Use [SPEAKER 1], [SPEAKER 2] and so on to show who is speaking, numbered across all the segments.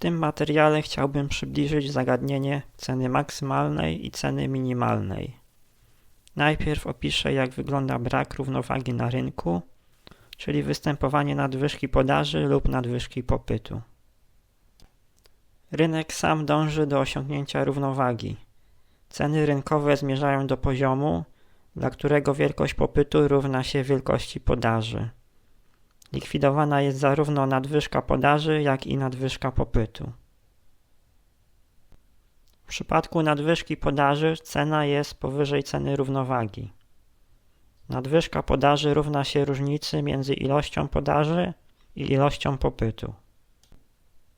[SPEAKER 1] tym materiale chciałbym przybliżyć zagadnienie ceny maksymalnej i ceny minimalnej. Najpierw opiszę, jak wygląda brak równowagi na rynku, czyli występowanie nadwyżki podaży lub nadwyżki popytu. Rynek sam dąży do osiągnięcia równowagi. Ceny rynkowe zmierzają do poziomu, dla którego wielkość popytu równa się wielkości podaży. Likwidowana jest zarówno nadwyżka podaży, jak i nadwyżka popytu. W przypadku nadwyżki podaży cena jest powyżej ceny równowagi. Nadwyżka podaży równa się różnicy między ilością podaży i ilością popytu.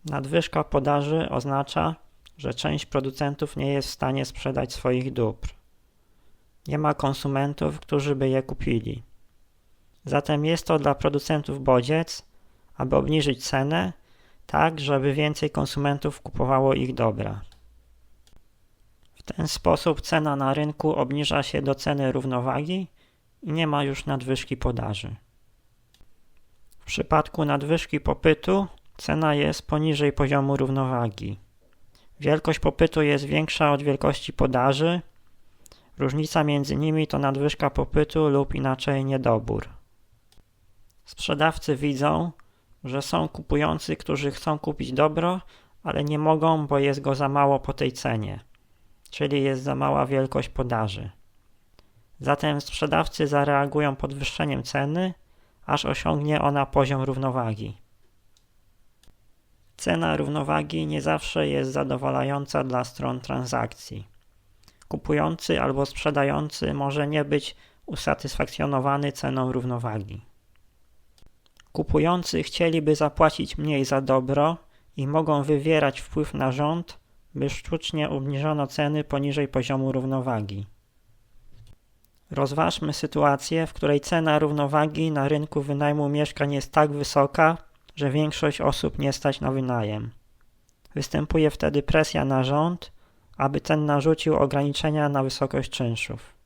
[SPEAKER 1] Nadwyżka podaży oznacza, że część producentów nie jest w stanie sprzedać swoich dóbr. Nie ma konsumentów, którzy by je kupili. Zatem jest to dla producentów bodziec, aby obniżyć cenę, tak żeby więcej konsumentów kupowało ich dobra. W ten sposób cena na rynku obniża się do ceny równowagi i nie ma już nadwyżki podaży. W przypadku nadwyżki popytu cena jest poniżej poziomu równowagi. Wielkość popytu jest większa od wielkości podaży. Różnica między nimi to nadwyżka popytu lub inaczej niedobór. Sprzedawcy widzą, że są kupujący, którzy chcą kupić dobro, ale nie mogą, bo jest go za mało po tej cenie, czyli jest za mała wielkość podaży. Zatem sprzedawcy zareagują podwyższeniem ceny, aż osiągnie ona poziom równowagi. Cena równowagi nie zawsze jest zadowalająca dla stron transakcji. Kupujący albo sprzedający może nie być usatysfakcjonowany ceną równowagi. Kupujący chcieliby zapłacić mniej za dobro i mogą wywierać wpływ na rząd, by sztucznie obniżono ceny poniżej poziomu równowagi. Rozważmy sytuację, w której cena równowagi na rynku wynajmu mieszkań jest tak wysoka, że większość osób nie stać na wynajem. Występuje wtedy presja na rząd, aby ten narzucił ograniczenia na wysokość czynszów.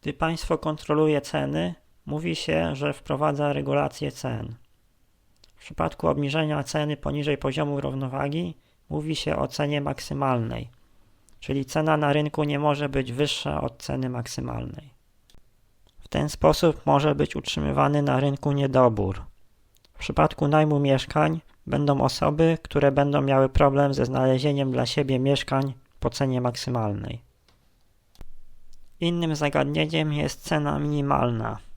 [SPEAKER 1] Gdy państwo kontroluje ceny, mówi się, że wprowadza regulację cen. W przypadku obniżenia ceny poniżej poziomu równowagi mówi się o cenie maksymalnej, czyli cena na rynku nie może być wyższa od ceny maksymalnej. W ten sposób może być utrzymywany na rynku niedobór. W przypadku najmu mieszkań będą osoby, które będą miały problem ze znalezieniem dla siebie mieszkań po cenie maksymalnej. Innym zagadnieniem jest cena minimalna.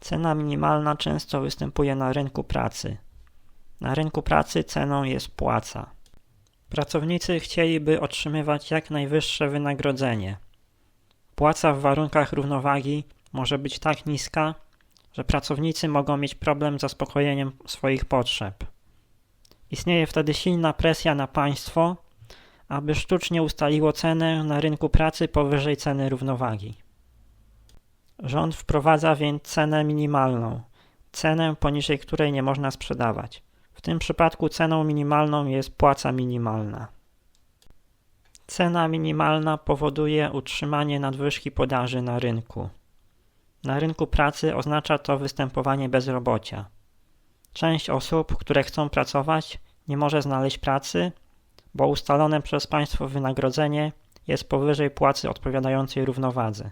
[SPEAKER 1] Cena minimalna często występuje na rynku pracy. Na rynku pracy ceną jest płaca. Pracownicy chcieliby otrzymywać jak najwyższe wynagrodzenie. Płaca w warunkach równowagi może być tak niska, że pracownicy mogą mieć problem z zaspokojeniem swoich potrzeb. Istnieje wtedy silna presja na państwo, aby sztucznie ustaliło cenę na rynku pracy powyżej ceny równowagi. Rząd wprowadza więc cenę minimalną, cenę poniżej której nie można sprzedawać. W tym przypadku ceną minimalną jest płaca minimalna. Cena minimalna powoduje utrzymanie nadwyżki podaży na rynku. Na rynku pracy oznacza to występowanie bezrobocia. Część osób, które chcą pracować, nie może znaleźć pracy, bo ustalone przez państwo wynagrodzenie jest powyżej płacy odpowiadającej równowadze.